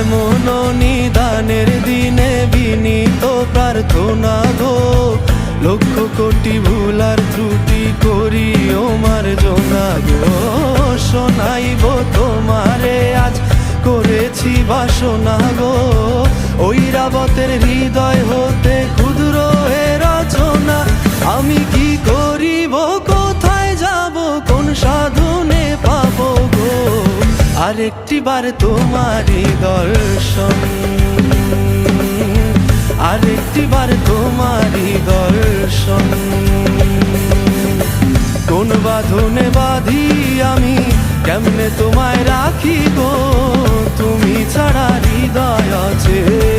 এমন নিদানের দিনে বিনীত প্রার্থনা গো। লক্ষ কোটি ভুলার ত্রুটি করি ওমার জোনা গো। শোনাইব তোমারে আজ, করেছি বাসনা গো। ওই রাবতের হৃদয় হতে আরেকটি বার তোমারই দর্শন। আরেকটি বার তোমারই দর্শন। কোন বাঁধনে বাঁধি আমি, কেমনে তোমায় রাখি গো তুমি ছাড়া হৃদয় আছে।